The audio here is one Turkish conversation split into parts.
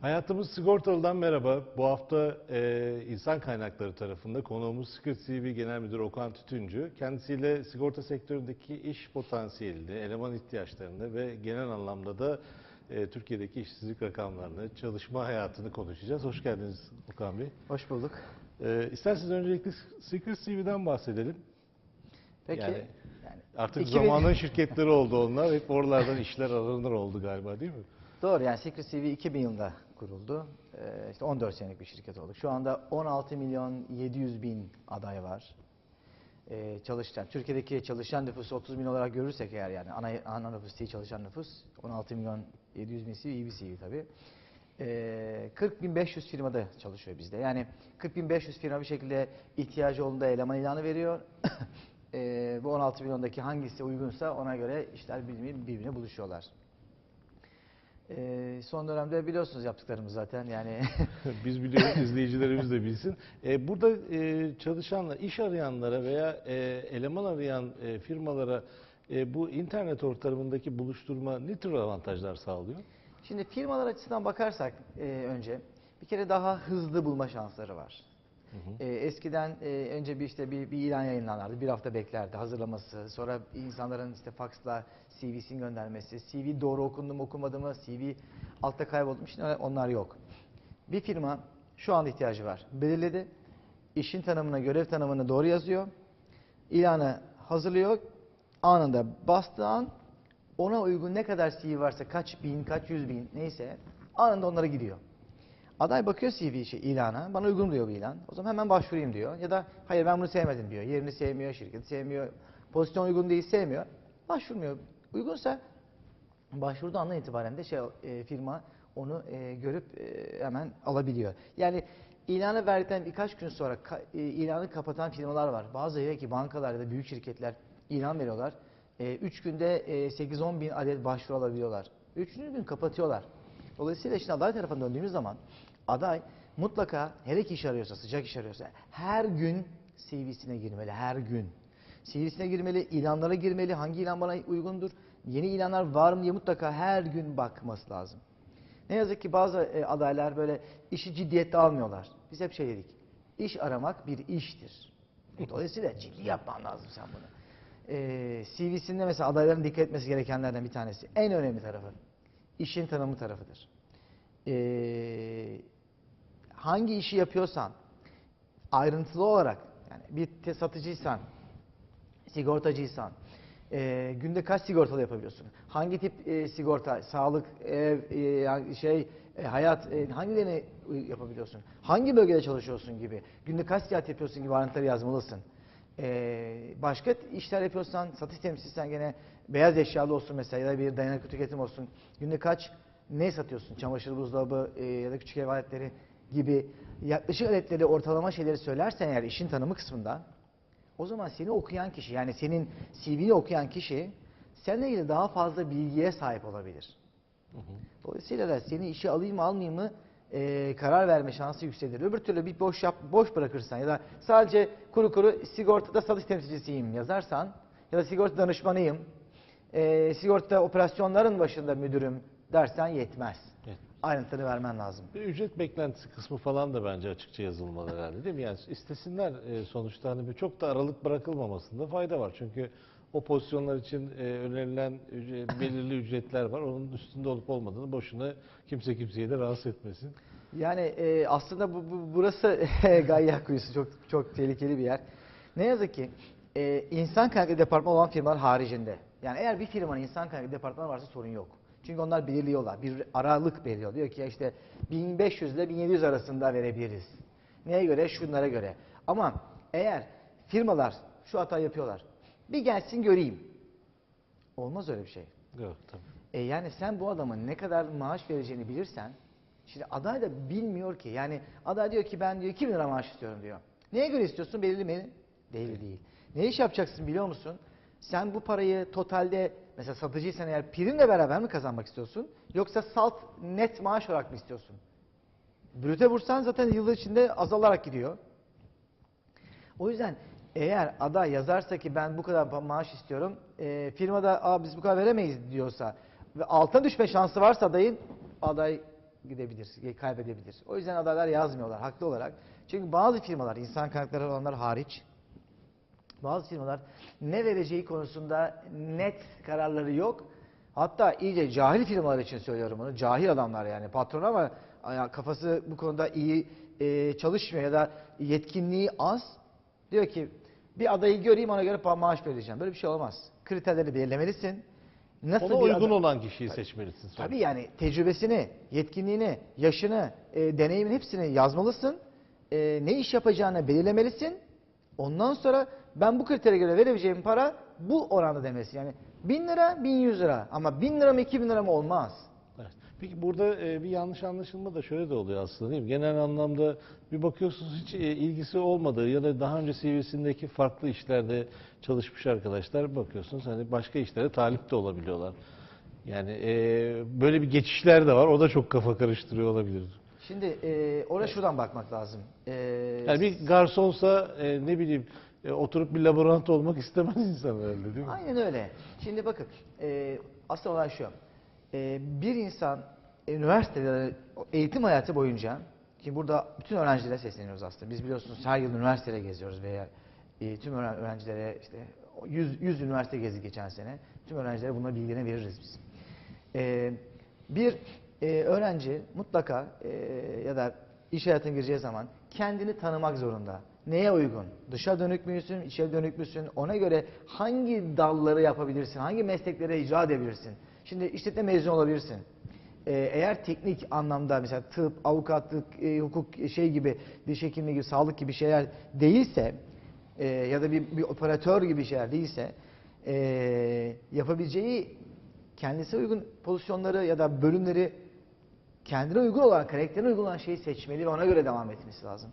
Hayatımız Sigortalı'dan merhaba. Bu hafta e, insan kaynakları tarafında konuğumuz Secret CV Genel Müdürü Okan Tütüncü. Kendisiyle sigorta sektöründeki iş potansiyelini, eleman ihtiyaçlarını ve genel anlamda da e, Türkiye'deki işsizlik rakamlarını, çalışma hayatını konuşacağız. Hoş geldiniz Okan Bey. Hoş bulduk. E, isterseniz öncelikle Secret CV'den bahsedelim. Peki. Yani yani Artık 2000 zamanın şirketleri oldu onlar. Hep oralardan işler aranır oldu galiba değil mi? Doğru yani Secret CV 2000 yılında kuruldu. Ee, işte 14 senelik bir şirket olduk. Şu anda 16 milyon 700 bin aday var. Ee, çalışan, Türkiye'deki çalışan nüfusu 30 bin olarak görürsek eğer yani ana, ana nüfus değil çalışan nüfus 16 milyon 700 bin CV iyi bir CV tabii. Ee, 40.500 firmada çalışıyor bizde. Yani 40.500 firma bir şekilde ihtiyacı olduğunda eleman ilanı veriyor. Ee, bu 16 milyondaki hangisi uygunsa ona göre işler birbirine, buluşuyorlar. Ee, son dönemde biliyorsunuz yaptıklarımız zaten yani Biz biliyoruz, izleyicilerimiz de bilsin. Ee, burada e, çalışanlar, iş arayanlara veya e, eleman arayan e, firmalara e, bu internet ortamındaki buluşturma ne tür avantajlar sağlıyor? Şimdi firmalar açısından bakarsak e, önce bir kere daha hızlı bulma şansları var. E, eskiden e, önce bir işte bir, bir ilan yayınlanırdı, bir hafta beklerdi hazırlaması, sonra insanların işte faksla CV'sini göndermesi, CV doğru okundu mu okumadı mı, CV altta kayboldu mu, şimdi onlar yok. Bir firma şu anda ihtiyacı var, belirledi, işin tanımına, görev tanımını doğru yazıyor, ilanı hazırlıyor, anında bastığı an ona uygun ne kadar CV varsa kaç bin, kaç yüz bin neyse anında onlara gidiyor. Aday bakıyor CV şey, ilana, bana uygun diyor bu ilan. O zaman hemen başvurayım diyor. Ya da hayır ben bunu sevmedim diyor. Yerini sevmiyor, şirketi sevmiyor, pozisyon uygun değil sevmiyor. Başvurmuyor. Uygunsa başvurduğu andan itibaren de şey e, firma onu e, görüp e, hemen alabiliyor. Yani ilanı verdikten birkaç gün sonra ka- e, ilanı kapatan firmalar var. Bazıları ki bankalar ya da büyük şirketler ilan veriyorlar. 3 günde e, 8-10 bin adet başvuru alabiliyorlar. Üçüncü gün kapatıyorlar. Dolayısıyla şimdi aday tarafına döndüğümüz zaman aday mutlaka hele ki iş arıyorsa, sıcak iş arıyorsa her gün CV'sine girmeli, her gün. CV'sine girmeli, ilanlara girmeli, hangi ilan bana uygundur, yeni ilanlar var mı diye mutlaka her gün bakması lazım. Ne yazık ki bazı e, adaylar böyle işi ciddiyette almıyorlar. Biz hep şey dedik, iş aramak bir iştir. Dolayısıyla ciddi yapman lazım sen bunu. Ee, CV'sinde mesela adayların dikkat etmesi gerekenlerden bir tanesi, en önemli tarafı, işin tanımı tarafıdır. Ee, hangi işi yapıyorsan, ayrıntılı olarak, yani bir satıcıysan, sigortacıysan, e, günde kaç sigortalı yapabiliyorsun? Hangi tip e, sigorta, sağlık, ev, e, şey, e, hayat, e, hangilerini yapabiliyorsun? Hangi bölgede çalışıyorsun gibi, günde kaç seyahat yapıyorsun gibi ayrıntıları yazmalısın. E, başka işler yapıyorsan, satış temsilcisen gene beyaz eşyalı olsun mesela ya da bir dayanıklı tüketim olsun. Günde kaç ne satıyorsun? Çamaşır buzdolabı e, ya da küçük ev aletleri gibi yaklaşık aletleri, ortalama şeyleri söylersen eğer işin tanımı kısmında o zaman seni okuyan kişi yani senin CV'ni okuyan kişi seninle ilgili daha fazla bilgiye sahip olabilir. Dolayısıyla da seni işe alayım mı almayayım mı e, karar verme şansı yükselir. Öbür türlü bir boş yap, boş bırakırsan ya da sadece kuru kuru sigortada satış temsilcisiyim yazarsan ya da sigorta danışmanıyım, e, sigorta operasyonların başında müdürüm dersen yetmez. Ayrıntıları vermen lazım. Bir ücret beklentisi kısmı falan da bence açıkça yazılmalı herhalde değil mi? Yani istesinler e, sonuçta hani bir çok da aralık bırakılmamasında fayda var. Çünkü o pozisyonlar için e, önerilen belirli ücretler var. Onun üstünde olup olmadığını boşuna kimse kimseyi de rahatsız etmesin. Yani e, aslında bu, bu- burası gayya kuyusu çok çok tehlikeli bir yer. Ne yazık ki e, insan kaynaklı departman olan firmalar haricinde. Yani eğer bir firmanın insan kaynaklı departmanı varsa sorun yok. Çünkü onlar belirliyorlar. Bir aralık belirliyor. Diyor ki işte 1500 ile 1700 arasında verebiliriz. Neye göre? Şunlara göre. Ama eğer firmalar şu hata yapıyorlar. Bir gelsin göreyim. Olmaz öyle bir şey. Yok tabii. E yani sen bu adamın ne kadar maaş vereceğini bilirsen, şimdi aday da bilmiyor ki. Yani aday diyor ki ben diyor 2000 lira maaş istiyorum diyor. Neye göre istiyorsun belirli mi? Değil değil. Ne iş yapacaksın biliyor musun? Sen bu parayı totalde mesela satıcıysan eğer primle beraber mi kazanmak istiyorsun? Yoksa salt net maaş olarak mı istiyorsun? Brüte vursan zaten yıl içinde azalarak gidiyor. O yüzden eğer aday yazarsa ki ben bu kadar maaş istiyorum, e, firmada Aa, biz bu kadar veremeyiz diyorsa ve altına düşme şansı varsa adayın, aday gidebilir, kaybedebilir. O yüzden adaylar yazmıyorlar haklı olarak. Çünkü bazı firmalar, insan kaynakları olanlar hariç, bazı firmalar ne vereceği konusunda net kararları yok. Hatta iyice cahil firmalar için söylüyorum bunu. Cahil adamlar yani patron ama kafası bu konuda iyi e, çalışmıyor ya da yetkinliği az. Diyor ki bir adayı göreyim ona göre maaş vereceğim. Böyle bir şey olmaz. Kriterleri belirlemelisin. Nasıl Ona uygun ada- olan kişiyi seçmelisin. sonra. Tabii yani tecrübesini, yetkinliğini, yaşını, e, deneyimin hepsini yazmalısın. E, ne iş yapacağını belirlemelisin. Ondan sonra ben bu kritere göre verebileceğim para bu oranda demesi. Yani 1000 lira, 1100 lira. Ama 1000 lira mı 2000 lira mı olmaz. Evet. Peki burada e, bir yanlış anlaşılma da şöyle de oluyor aslında değil mi? Genel anlamda bir bakıyorsunuz hiç e, ilgisi olmadığı ya da daha önce CV'sindeki farklı işlerde çalışmış arkadaşlar bakıyorsunuz hani başka işlere talip de olabiliyorlar. Yani e, böyle bir geçişler de var. O da çok kafa karıştırıyor olabilir. Şimdi e, oraya şuradan bakmak lazım. E, Yani bir garsonsa e, ne bileyim e, oturup bir laborant olmak istemez insan herhalde değil mi? Aynen öyle. Şimdi bakın, e, asıl olay şu. E, bir insan üniversitede eğitim hayatı boyunca, ki burada bütün öğrencilere sesleniyoruz aslında. Biz biliyorsunuz her yıl üniversitede geziyoruz veya e, tüm öğren- öğrencilere işte 100, 100 üniversite gezdik geçen sene. Tüm öğrencilere bunları bilgilerini veririz biz. E, bir e, öğrenci mutlaka e, ya da iş hayatına gireceği zaman kendini tanımak zorunda. Neye uygun? Dışa dönük müsün, içe dönük müsün? Ona göre hangi dalları yapabilirsin, hangi mesleklere icra edebilirsin? Şimdi işletme mezunu olabilirsin. Ee, eğer teknik anlamda mesela tıp, avukatlık, e, hukuk e, şey gibi, diş hekimliği gibi, sağlık gibi şeyler değilse e, ya da bir, bir operatör gibi şeyler değilse e, yapabileceği kendisine uygun pozisyonları ya da bölümleri kendine uygun olan, karakterine uygun olan şeyi seçmeli ve ona göre devam etmesi lazım.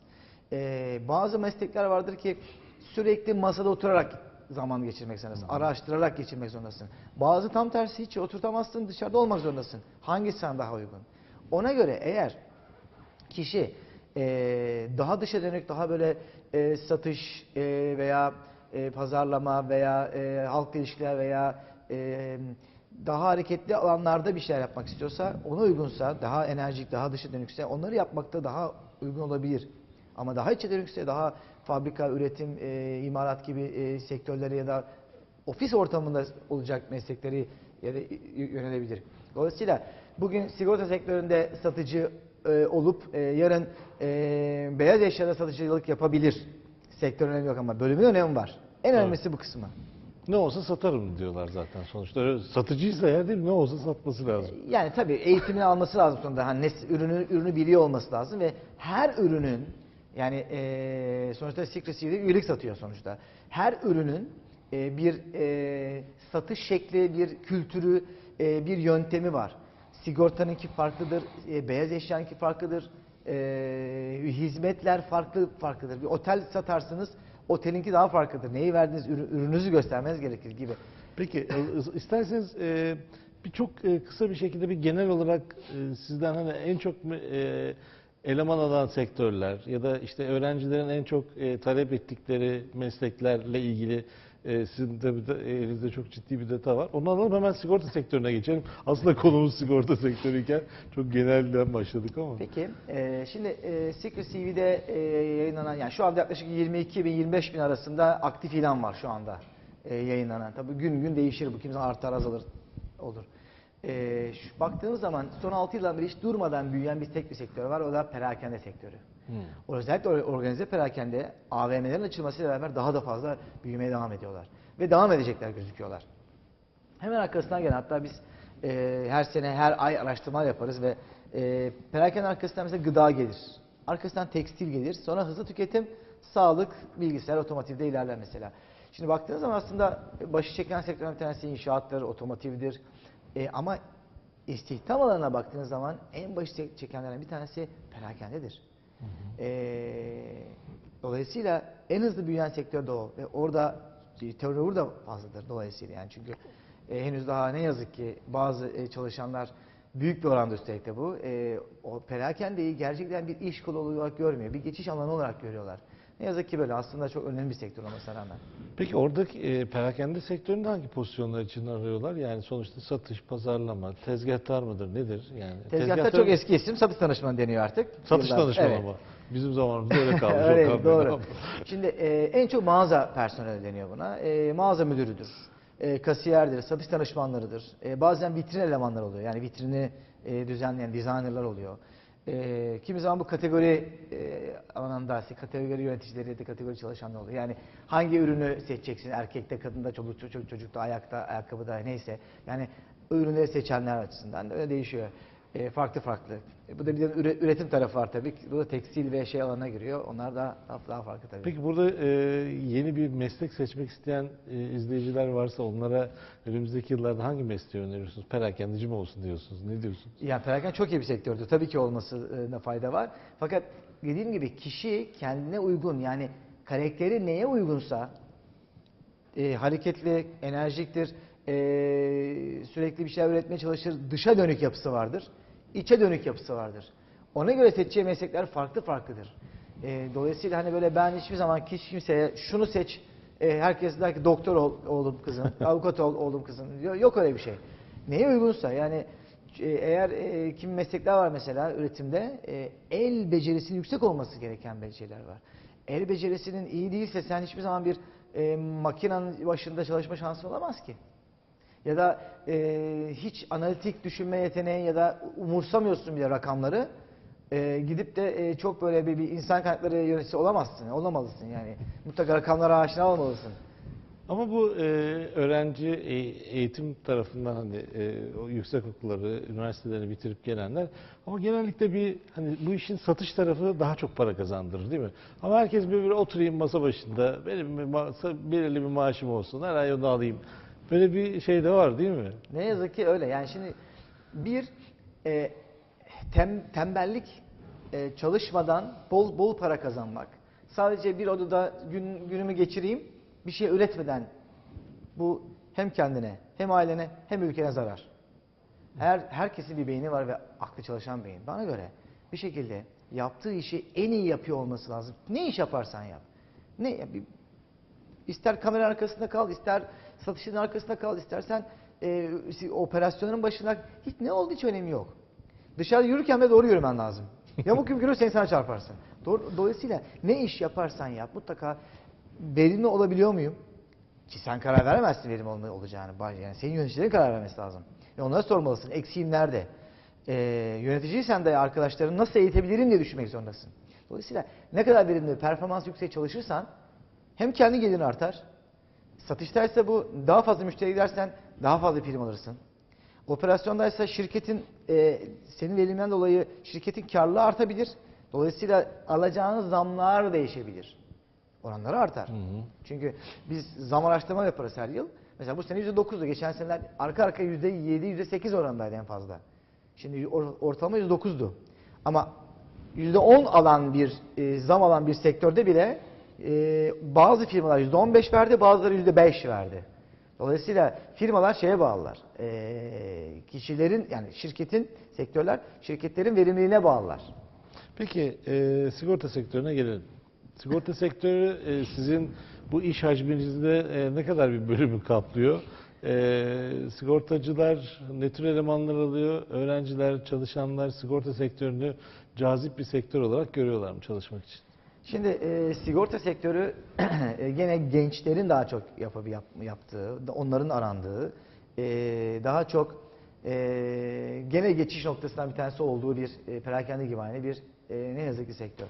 Ee, bazı meslekler vardır ki sürekli masada oturarak zaman geçirmek zorundasın. Araştırarak geçirmek zorundasın. Bazı tam tersi hiç oturtamazsın, dışarıda olmak zorundasın. Hangisi sana daha uygun? Ona göre eğer kişi eee, daha dışa dönük, daha böyle eee, satış eee, veya eee, pazarlama veya eee, halk ilişkiler veya eee, daha hareketli alanlarda bir şeyler yapmak istiyorsa, ona uygunsa, daha enerjik, daha dışa dönükse onları yapmakta daha uygun olabilir. Ama daha içe dönükse, daha fabrika, üretim, eee, imalat gibi eee, sektörlere ya da ofis ortamında olacak meslekleri yönelebilir. Dolayısıyla bugün sigorta sektöründe satıcı e, olup e, yarın e, beyaz eşyada satıcılık yapabilir. Sektörün önemi yok ama bölümün önemi var. En Evet. önemlisi bu kısmı. Ne olsa satarım diyorlar zaten sonuçta. Öyle satıcıysa eğer değil mi? Ne olsa satması lazım. Yani tabii eğitimini alması lazım sonunda. Hani ne- ürünü ürünü biliyor olması lazım ve her ürünün yani e, sonuçta Secret CV'de üyelik satıyor sonuçta. Her ürünün e, bir e, satış şekli, bir kültürü, e, bir yöntemi var. Sigortanınki farklıdır, e, beyaz eşyanınki farklıdır, e, hizmetler farklı farklıdır. Bir otel satarsınız, otelinki daha farklıdır. Neyi verdiğiniz ürü- ürününüzü göstermeniz gerekir gibi. Peki e, isterseniz e, bir çok e, kısa bir şekilde bir genel olarak e, sizden hani en çok e, eleman alan sektörler ya da işte öğrencilerin en çok e, talep ettikleri mesleklerle ilgili e, sizin de elinizde çok ciddi bir data var. Onu alalım hemen sigorta sektörüne geçelim. Aslında konumuz sigorta sektörüyken çok genelden başladık ama. Peki, e, şimdi e, Secret CV'de e, yayınlanan, yani şu anda yaklaşık 22 bin 25 bin arasında aktif ilan var şu anda e, yayınlanan. Tabii gün gün değişir bu, kimse artar azalır olur. E, şu, baktığımız zaman son 6 yıldan beri hiç durmadan büyüyen bir tek bir sektör var, o da perakende sektörü. Hmm. Özellikle or- organize perakende AVM'lerin açılmasıyla beraber daha da fazla büyümeye devam ediyorlar. Ve devam edecekler gözüküyorlar. Hemen arkasından gelen hatta biz e, her sene her ay araştırma yaparız ve e, perakende arkasından mesela gıda gelir. Arkasından tekstil gelir. Sonra hızlı tüketim, sağlık, bilgisayar, otomotivde ilerler mesela. Şimdi baktığınız zaman aslında başı çeken sektörün bir tanesi inşaattır, otomotivdir. E, ama istihdam alanına baktığınız zaman en başı çek- çekenlerden bir tanesi perakendedir. E, dolayısıyla en hızlı büyüyen sektör de o ve orada turnover da fazladır dolayısıyla yani çünkü e, henüz daha ne yazık ki bazı e, çalışanlar büyük bir oranda üstelik de bu e, o perakendeyi gerçekten bir iş kolu olarak görmüyor. Bir geçiş alanı olarak görüyorlar. Ne yazık ki böyle aslında çok önemli bir sektör olmasına rağmen. Peki oradaki e, perakende sektöründe hangi pozisyonlar için arıyorlar? Yani sonuçta satış, pazarlama, tezgahtar mıdır, nedir? Yani Tezgahta tezgahtar- çok eski isim satış danışmanı deniyor artık. Satış Yıllar- danışmanı Evet. ama. Bizim zamanımızda öyle kalmış. Öyle, doğru. Şimdi e, en çok mağaza personeli deniyor buna. E, mağaza müdürüdür, e, kasiyerdir, satış danışmanlarıdır. E, bazen vitrin elemanlar oluyor. Yani vitrini e, düzenleyen designerlar oluyor. E, kimi zaman bu kategori e, alanında kategori yöneticileri de kategori çalışanlar oluyor. Yani hangi ürünü seçeceksin? Erkekte, kadında, çocuk, çocuk, çocukta, ayakta, ayakkabıda neyse. Yani ürünleri seçenler açısından da öyle değişiyor. E, farklı farklı. E, bu da bir de üre- üretim tarafı var tabii. Bu da tekstil ve şey alanına giriyor. Onlar da daha, daha farklı tabii. Peki burada e, yeni bir meslek seçmek isteyen e, izleyiciler varsa onlara önümüzdeki yıllarda hangi mesleği öneriyorsunuz? Perakendeci mi olsun diyorsunuz? Ne diyorsunuz? Yani perakende çok iyi bir sektördür. Tabii ki olmasına fayda var. Fakat dediğim gibi kişi kendine uygun yani karakteri neye uygunsa e, hareketli, enerjiktir, e, sürekli bir şeyler üretmeye çalışır, dışa dönük yapısı vardır, içe dönük yapısı vardır. Ona göre seçeceği meslekler farklı farklıdır. E, dolayısıyla hani böyle ben hiçbir zaman hiç kimseye şunu seç, e, herkes der ki doktor ol oğlum kızım, avukat ol oğlum kızım. Yok, yok öyle bir şey. Neye uygunsa yani e, eğer e, kimi meslekler var mesela üretimde e, el becerisinin yüksek olması gereken beceriler var. El becerisinin iyi değilse sen hiçbir zaman bir e, makinenin başında çalışma şansın olamaz ki. Ya da e, hiç analitik düşünme yeteneği ya da umursamıyorsun bile rakamları. E, gidip de e, çok böyle bir, bir insan kaynakları yöneticisi olamazsın, olamalısın yani. Mutlaka rakamlara aşina olmalısın. Ama bu e, öğrenci e, eğitim tarafından hani e, o yüksek okulları, üniversiteleri bitirip gelenler ama genellikle bir hani bu işin satış tarafı daha çok para kazandırır değil mi? Ama herkes bir, bir oturayım masa başında benim bir masa, belirli bir maaşım olsun her ay onu alayım. Böyle bir şey de var değil mi? Ne yazık ki öyle. Yani şimdi bir e, tem, tembellik e, çalışmadan bol bol para kazanmak. Sadece bir odada gün, günümü geçireyim, bir şey üretmeden bu hem kendine, hem ailene, hem ülkene zarar. Her herkesin bir beyni var ve aklı çalışan beyin. Bana göre bir şekilde yaptığı işi en iyi yapıyor olması lazım. Ne iş yaparsan yap. Ne İster kamera arkasında kal, ister satışın arkasında kal, istersen e, operasyonun başına hiç ne oldu hiç önemi yok. Dışarı yürürken de doğru yürümen lazım. Yamuk yumuk yürürsen sana çarparsın. Dolayısıyla ne iş yaparsan yap mutlaka verimli olabiliyor muyum? Ki sen karar veremezsin olma- olacağını. Yani senin yöneticilerin karar vermesi lazım. Ve onlara sormalısın. Eksiğim nerede? Ee, yöneticiysen de arkadaşlarını nasıl eğitebilirim diye düşünmek zorundasın. Dolayısıyla ne kadar verimli, performans yüksek çalışırsan hem kendi gelirin artar. Satıştaysa bu daha fazla müşteri gidersen daha fazla prim alırsın. Operasyondaysa şirketin e, senin veriminden dolayı şirketin karlılığı artabilir. Dolayısıyla alacağınız zamlar değişebilir. Oranları artar. Çünkü biz zam araştırma yaparız her yıl. Mesela bu sene %9'du. Geçen seneler arka arka %7, %8 orandaydı en fazla. Şimdi or- ortalama %9'du. Ama %10 alan bir e, zam alan bir sektörde bile e, bazı firmalar %15 verdi, bazıları %5 verdi. Dolayısıyla firmalar şeye bağlılar. E, kişilerin yani şirketin, sektörler şirketlerin verimliliğine bağlılar. Peki e, sigorta sektörüne gelelim. Sigorta sektörü e, sizin bu iş hacminizde e, ne kadar bir bölümü kaplıyor? E, sigortacılar ne tür elemanlar alıyor? Öğrenciler, çalışanlar sigorta sektörünü cazip bir sektör olarak görüyorlar mı çalışmak için? Şimdi e, sigorta sektörü e, gene gençlerin daha çok yapı, yap, yaptığı, onların arandığı, e, daha çok e, gene geçiş noktasından bir tanesi olduğu bir e, perakende gibi bir e, ne yazık ki sektör.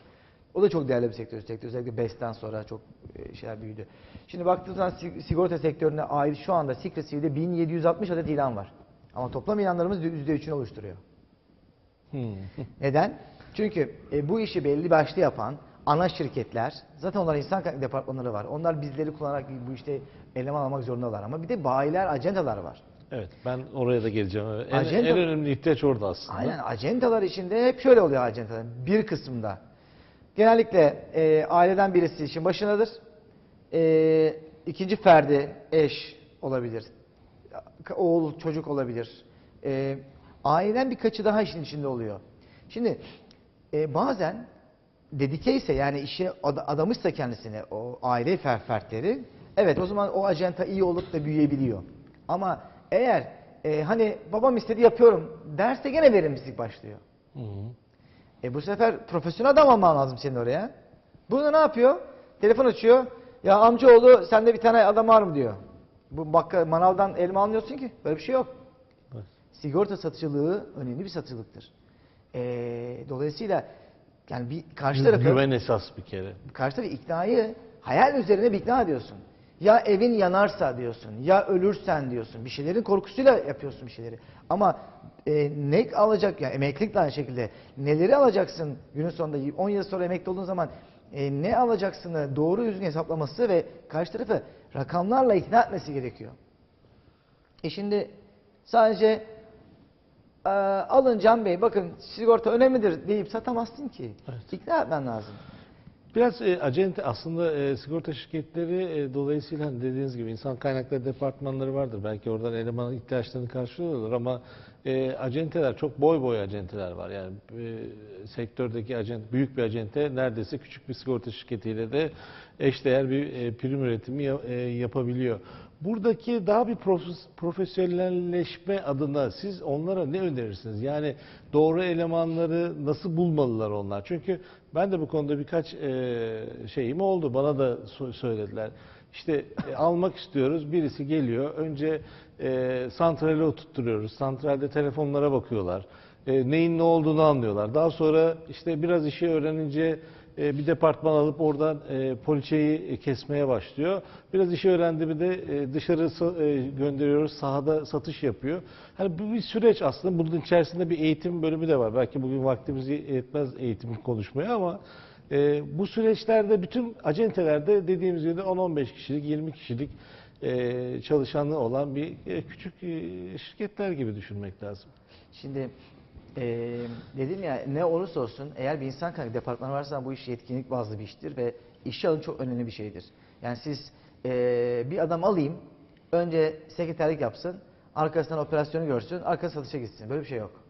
O da çok değerli bir sektör. sektör. Özellikle BES'ten sonra çok e, şeyler büyüdü. Şimdi baktığınız zaman sig- sigorta sektörüne ait şu anda Secret CV'de 1760 adet ilan var. Ama toplam ilanlarımız %3'ünü oluşturuyor. Hmm. Neden? Çünkü e, bu işi belli başlı yapan ana şirketler, zaten onların insan kaynak departmanları var. Onlar bizleri kullanarak bu işte eleman almak zorundalar. Ama bir de bayiler, acendalar var. Evet, ben oraya da geleceğim. En, Ajanda- en önemli ihtiyaç orada aslında. Aynen acendalar içinde hep şöyle oluyor acendalar. Bir kısmında. Genellikle e, aileden birisi işin başındadır. E, ikinci ferdi eş olabilir. Oğul, çocuk olabilir. E, aileden birkaçı daha işin içinde oluyor. Şimdi e, bazen dedike ise yani işe ad- adamışsa kendisine o aile fer- fertleri evet o zaman o acenta iyi olup da büyüyebiliyor. Ama eğer e, hani babam istedi yapıyorum derse gene verimsizlik başlıyor. Hı hı. E bu sefer profesyonel adam alman lazım senin oraya. Bunu ne yapıyor? Telefon açıyor. Ya amcaoğlu sende bir tane adam var mı diyor. Bu bakkal manavdan elma almıyorsun ki. Böyle bir şey yok. Evet. Sigorta satıcılığı önemli bir satıcılıktır. E, dolayısıyla yani bir karşı tarafı Güven esas bir kere. karşı tarafı iknayı hayal üzerine bir ikna ediyorsun. Ya evin yanarsa diyorsun, ya ölürsen diyorsun. Bir şeylerin korkusuyla yapıyorsun bir şeyleri. Ama e, ne alacak, ya emeklilik de aynı şekilde. Neleri alacaksın günün sonunda 10 yıl sonra emekli olduğun zaman e, ne alacaksını doğru düzgün hesaplaması ve karşı tarafı rakamlarla ikna etmesi gerekiyor. E şimdi sadece e, alın Can Bey bakın sigorta önemlidir deyip satamazsın ki. Evet. İkna etmen lazım. Biraz e, acente aslında e, sigorta şirketleri e, dolayısıyla hani dediğiniz gibi insan kaynakları departmanları vardır. Belki oradan eleman ihtiyaçlarını karşılıyorlar ama e, acenteler çok boy boy acenteler var. Yani e, sektördeki acente, büyük bir acente neredeyse küçük bir sigorta şirketiyle de eşdeğer bir e, prim üretimi ya- e, yapabiliyor. Buradaki daha bir profes- profesyonelleşme adına siz onlara ne önerirsiniz? Yani doğru elemanları nasıl bulmalılar onlar? Çünkü ben de bu konuda birkaç şeyim oldu. Bana da söylediler. İşte e, almak istiyoruz. Birisi geliyor. Önce santrale oturtturuyoruz. Santralde telefonlara bakıyorlar. Neyin ne olduğunu anlıyorlar. Daha sonra işte biraz işi öğrenince e, bir departman alıp oradan e, poliçeyi kesmeye başlıyor. Biraz işi öğrendi mi de e, dışarı e, gönderiyoruz, sahada satış yapıyor. Hani bu bir süreç aslında. Bunun içerisinde bir eğitim bölümü de var. Belki bugün vaktimiz yetmez eğitim konuşmaya ama e, bu süreçlerde bütün acentelerde dediğimiz gibi 10-15 kişilik, 20 kişilik e, olan bir e, küçük e, şirketler gibi düşünmek lazım. Şimdi eee dedim ya ne olursa olsun eğer bir insan kaynağı departmanı varsa bu iş yetkinlik bazlı bir iştir ve işe alım çok önemli bir şeydir. Yani siz eee, bir adam alayım önce sekreterlik yapsın arkasından operasyonu görsün arkasından satışa gitsin böyle bir şey yok.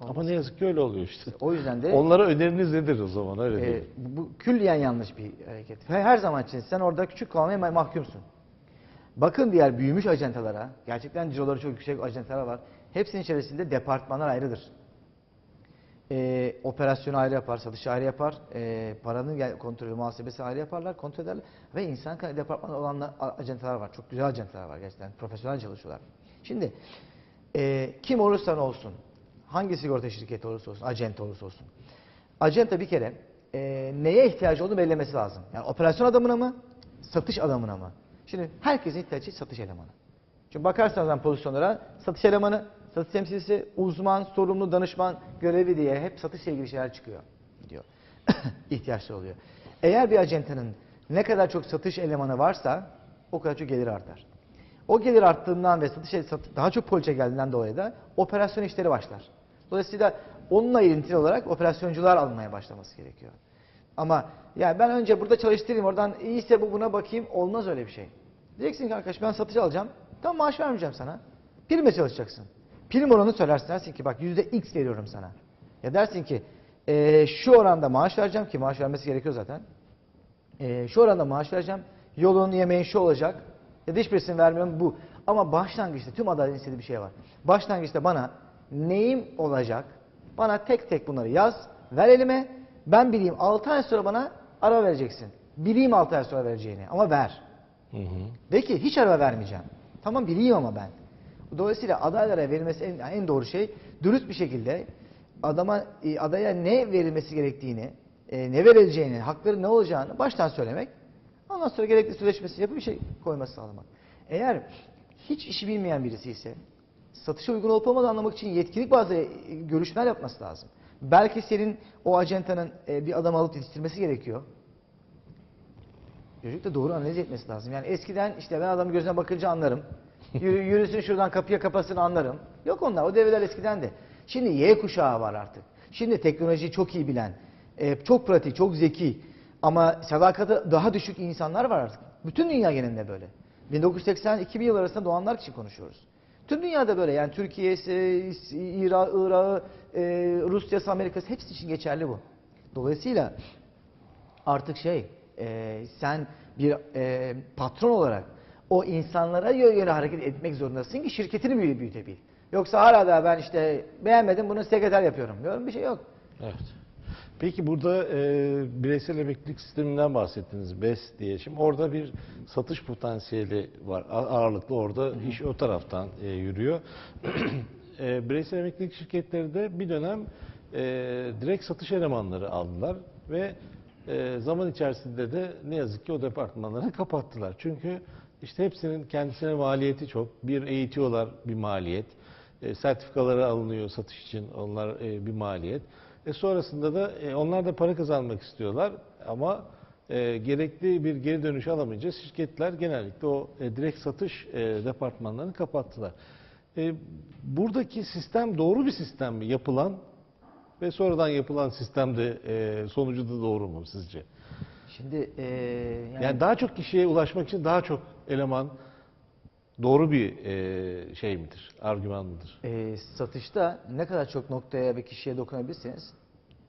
Ama ne yazık ki öyle oluyor işte. O yüzden de Onlara öneriniz nedir o zaman öyle değil. bu, külliyen yanlış bir hareket. Her, zaman için sen orada küçük kalmaya ma- mahkumsun. Bakın diğer büyümüş ajantalara, gerçekten ciroları çok yüksek ajantalar var. Hepsinin içerisinde departmanlar ayrıdır. Ee, operasyonu ayrı yapar, satışı ayrı yapar, ee, paranın kontrolü, muhasebesi ayrı yaparlar, kontrol ederler. Ve insan kaynağı departmanı olan a- ajantalar var. Çok güzel ajantalar var gerçekten. Profesyonel çalışıyorlar. Şimdi ee, kim olursa olsun, hangi sigorta şirketi olursa olsun, acente olursa olsun. Acenta bir kere ee, neye ihtiyacı olduğunu belirlemesi lazım. Yani operasyon adamına mı, satış adamına mı? Şimdi herkesin ihtiyacı satış elemanı. Şimdi bakarsanız ben pozisyonlara satış elemanı, satış temsilcisi, uzman, sorumlu, danışman görevi diye hep satışla ilgili şeyler çıkıyor. Diyor. İhtiyaçları oluyor. Eğer bir acentenin ne kadar çok satış elemanı varsa o kadar çok gelir artar. O gelir arttığından ve satış sat- daha çok poliçe geldiğinden dolayı da operasyon işleri başlar. Dolayısıyla onunla ilintili olarak operasyoncular almaya başlaması gerekiyor. Ama yani ben önce burada çalıştırayım oradan iyiyse bu buna bakayım olmaz öyle bir şey. Diyeceksin ki arkadaş ben satış alacağım. Tamam maaş vermeyeceğim sana. Prime çalışacaksın. Prim oranı söylersin dersin ki bak yüzde x veriyorum sana. Ya dersin ki eee, şu oranda maaş vereceğim ki maaş vermesi gerekiyor zaten. Eee, şu oranda maaş vereceğim. Yolun yemeğin şu olacak. Ya da hiçbirisini vermiyorum bu. Ama başlangıçta tüm adayların istediği bir şey var. Başlangıçta bana neyim olacak? Bana tek tek bunları yaz. Ver elime. Ben bileyim 6 ay sonra bana ara vereceksin. Bileyim 6 ay sonra vereceğini ama ver. Hı hı. De ki hiç ara vermeyeceğim. Tamam biliyorum ama ben. Dolayısıyla adaylara verilmesi en, en doğru şey dürüst bir şekilde adama e, adaya ne verilmesi gerektiğini, e, ne verileceğini, hakları ne olacağını baştan söylemek. Ondan sonra gerekli sözleşmesi yapıp bir şey koyması sağlamak. Eğer hiç işi bilmeyen birisi ise satışa uygun olup olmadığını anlamak için yetkinlik bazı e, görüşmeler yapması lazım. Belki senin o acentanın e, bir adam alıp yetiştirmesi gerekiyor. Çocuk da doğru analiz etmesi lazım. Yani eskiden işte ben adamın gözüne bakınca anlarım. Yürü, yürüsün şuradan kapıya kapasını anlarım. Yok onlar. O devreler eskiden de. Şimdi Y kuşağı var artık. Şimdi teknolojiyi çok iyi bilen, e, çok pratik, çok zeki ama sadakati daha düşük insanlar var artık. Bütün dünya genelinde böyle. 1980-2000 yıl arasında doğanlar için konuşuyoruz. Tüm dünyada böyle yani Türkiye'si, İra- Irak'ı, e, Rusya'sı, Amerika'sı hepsi için geçerli bu. Dolayısıyla artık şey e, sen bir e, patron olarak o insanlara göre hareket etmek zorundasın ki şirketini büyü- büyütebil. Yoksa hala da ben işte beğenmedim bunu sekreter yapıyorum. Böyle bir şey yok. Evet. Peki burada e, bireysel emeklilik sisteminden bahsettiniz BES diye. Şimdi orada bir satış potansiyeli var. Ağırlıklı orada iş o taraftan e, yürüyor. e, bireysel emeklilik şirketleri de bir dönem e, direkt satış elemanları aldılar ve e, zaman içerisinde de ne yazık ki o departmanları kapattılar. Çünkü işte hepsinin kendisine maliyeti çok. Bir eğitiyorlar bir maliyet. E, sertifikaları alınıyor satış için onlar e, bir maliyet. E sonrasında da e, onlar da para kazanmak istiyorlar ama e, gerekli bir geri dönüş alamayınca şirketler genellikle o e, direkt satış e, departmanlarını kapattılar. E, buradaki sistem doğru bir sistem mi yapılan ve sonradan yapılan sistem de e, sonucu da doğru mu sizce? Şimdi e, yani, Yani daha çok kişiye ulaşmak için daha çok eleman doğru bir e, şey midir, argüman mıdır? e, satışta ne kadar çok noktaya ve kişiye dokunabilirsiniz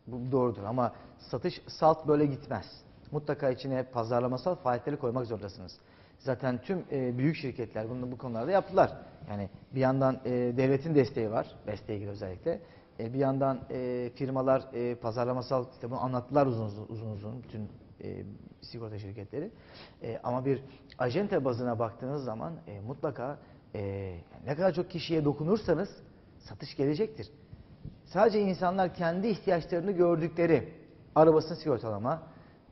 bu doğrudur ama satış salt böyle gitmez. Mutlaka içine pazarlamasal faaliyetleri koymak zorundasınız. Zaten tüm e, büyük şirketler bunu bu konularda yaptılar. Yani bir yandan e, devletin desteği var, desteği ilgili özellikle. E, bir yandan e, firmalar e, pazarlamasal bunu anlattılar uzun uzun, uzun, uzun bütün e, sigorta şirketleri. E, ama bir ajente bazına baktığınız zaman e, mutlaka e, ne kadar çok kişiye dokunursanız satış gelecektir. Sadece insanlar kendi ihtiyaçlarını gördükleri arabasını sigortalama,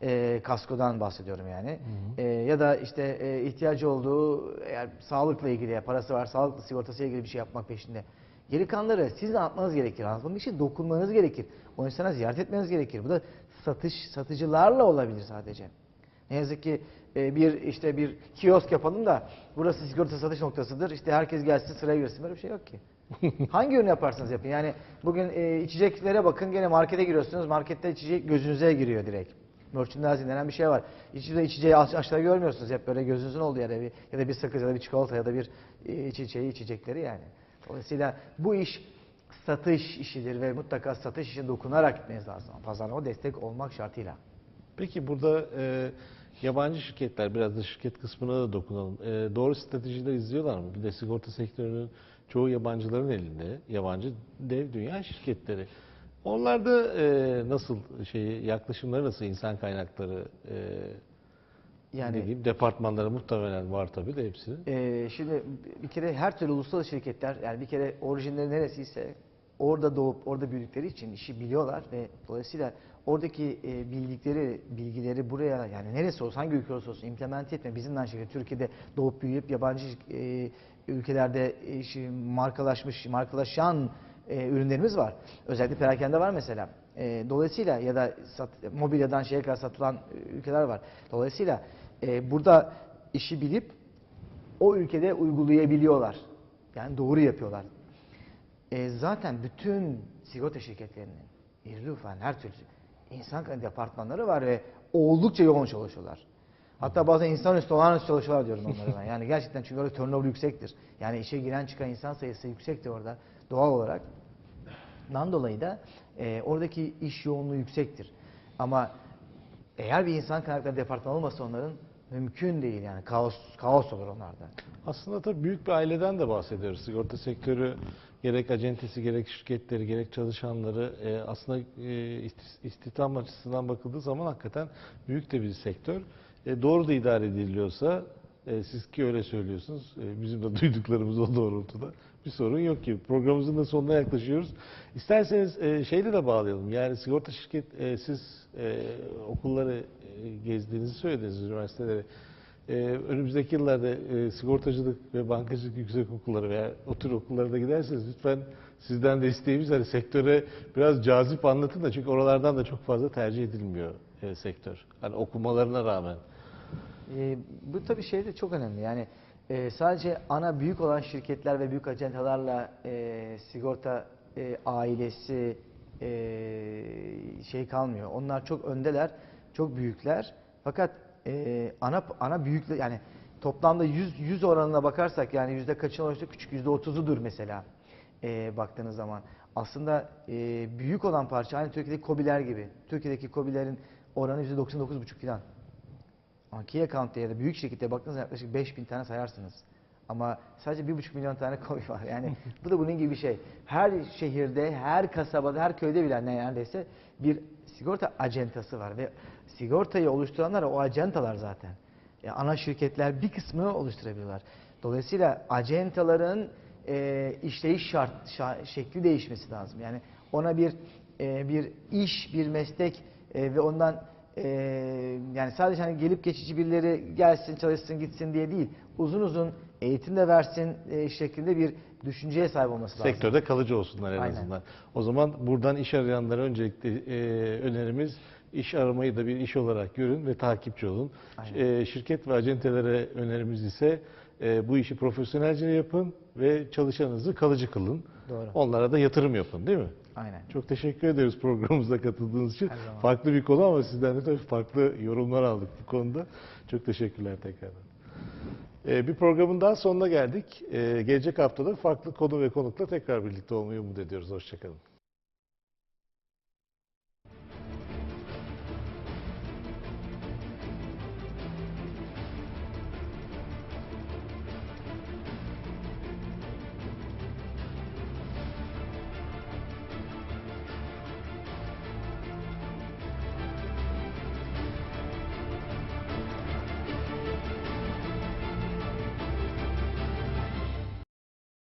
e, kaskodan bahsediyorum yani. E, ya da işte e, ihtiyacı olduğu eğer sağlıkla ilgili ya parası var sağlıklı sigortasıyla ilgili bir şey yapmak peşinde. Geri kalanları siz anlatmanız gerekir. Anlatmak için dokunmanız gerekir. O insana ziyaret etmeniz gerekir. Bu da satış satıcılarla olabilir sadece. Ne yazık ki e, bir işte bir kiosk yapalım da burası sigorta satış noktasıdır. İşte herkes gelsin sıraya girsin. Böyle bir şey yok ki. Hangi ürün yaparsanız yapın. Yani bugün e, içeceklere bakın gene markete giriyorsunuz. Markette içecek gözünüze giriyor direkt. Merchandising denen bir şey var. İçinde içeceği aş- aşağı görmüyorsunuz. Hep böyle gözünüzün olduğu yerde bir, ya da bir sakız ya da bir çikolata ya da bir e, içeceği içecekleri yani. Dolayısıyla bu iş satış işidir ve mutlaka satış işine dokunarak gitmeniz lazım. Pazarlama destek olmak şartıyla. Peki burada e, yabancı şirketler, biraz da şirket kısmına da dokunalım. E, doğru stratejiler izliyorlar mı? Bir de sigorta sektörünün çoğu yabancıların elinde. Yabancı dev dünya şirketleri. Onlarda e, nasıl şey yaklaşımları nasıl insan kaynakları e, Yani ne diyeyim departmanları muhtemelen var tabii de hepsinin. Ee, şimdi bir kere her türlü uluslararası şirketler yani bir kere orijinleri neresiyse orada doğup orada büyüdükleri için işi biliyorlar ve dolayısıyla oradaki e, bildikleri bilgileri buraya yani neresi olsun hangi ülke olursa olsun implement etme bizim de aynı şekilde Türkiye'de doğup büyüyüp yabancı e, ülkelerde e, markalaşmış markalaşan e, ürünlerimiz var. Özellikle perakende var mesela. E, dolayısıyla ya da sat, mobilyadan şeye kadar satılan e, ülkeler var. Dolayısıyla e, burada işi bilip o ülkede uygulayabiliyorlar. Yani doğru yapıyorlar. E, zaten bütün sigorta şirketlerinin irli ufak her türlü insan kaynağı departmanları var ve oldukça yoğun çalışıyorlar. Hatta bazen insanüstü olağanüstü çalışıyorlar diyorum onlara ben. Yani gerçekten çünkü orada turnover yüksektir. Yani işe giren çıkan insan sayısı yüksektir orada doğal olarak. Dan dolayı da e, oradaki iş yoğunluğu yüksektir. Ama eğer bir insan kaynakları departmanı olmasa onların mümkün değil yani kaos kaos olur onlarda. Aslında tabii büyük bir aileden de bahsediyoruz. Sigorta sektörü gerek acentesi, gerek şirketleri, gerek çalışanları e, aslında e, isti- istihdam açısından bakıldığı zaman hakikaten büyük de bir sektör. E, doğru da idare ediliyorsa, e, siz ki öyle söylüyorsunuz, e, bizim de duyduklarımız o doğrultuda bir sorun yok ki. Programımızın da sonuna yaklaşıyoruz. İsterseniz e, şeyle de bağlayalım. Yani sigorta şirket, e, siz e, okulları e, gezdiğinizi söylediniz, üniversiteleri. Ee, önümüzdeki yıllarda e, sigortacılık ve bankacılık yüksek okulları veya o tür okullara giderseniz lütfen sizden de isteğimiz hani sektöre biraz cazip anlatın da çünkü oralardan da çok fazla tercih edilmiyor e, sektör. Hani okumalarına rağmen. E, bu tabii şey de çok önemli. Yani e, sadece ana büyük olan şirketler ve büyük acentalarla e, sigorta e, ailesi e, şey kalmıyor. Onlar çok öndeler, çok büyükler. Fakat e, ana ana büyük yani toplamda 100 100 oranına bakarsak yani yüzde kaçın olursa küçük yüzde 30'udur mesela e, baktığınız zaman. aslında e, büyük olan parça aynı Türkiye'deki KOBİ'ler gibi. Türkiye'deki KOBİ'lerin oranı %99,5 falan. Ama key account'ta ya da büyük şirkette baktığınızda yaklaşık 5000 tane sayarsınız. Ama sadece 1,5 milyon tane KOBİ var. Yani bu da bunun gibi bir şey. Her şehirde, her kasabada, her köyde bile neredeyse bir sigorta acentası var. Ve sigortayı oluşturanlar o acentalar zaten. E, ana şirketler bir kısmını oluşturabiliyorlar. Dolayısıyla acentaların e, işleyiş şart şa- şekli değişmesi lazım. Yani ona bir e, bir iş, bir meslek e, ve ondan e, yani sadece hani gelip geçici birileri gelsin, çalışsın, gitsin diye değil. Uzun uzun eğitim de versin e, şeklinde bir düşünceye sahip olması lazım. Sektörde kalıcı olsunlar en Aynen. azından. O zaman buradan iş arayanlara öncelikle e, önerimiz iş aramayı da bir iş olarak görün ve takipçi olun. Aynen. E, şirket ve acentelere önerimiz ise e, bu işi profesyonelce yapın ve çalışanınızı kalıcı kılın. Doğru. Onlara da yatırım yapın değil mi? Aynen. Çok teşekkür ederiz programımıza katıldığınız için. Farklı bir konu ama sizden de tabii farklı yorumlar aldık bu konuda. Çok teşekkürler tekrardan. Ee, bir programın daha sonuna geldik. Ee, gelecek haftada farklı konu ve konukla tekrar birlikte olmayı umut ediyoruz. Hoşçakalın.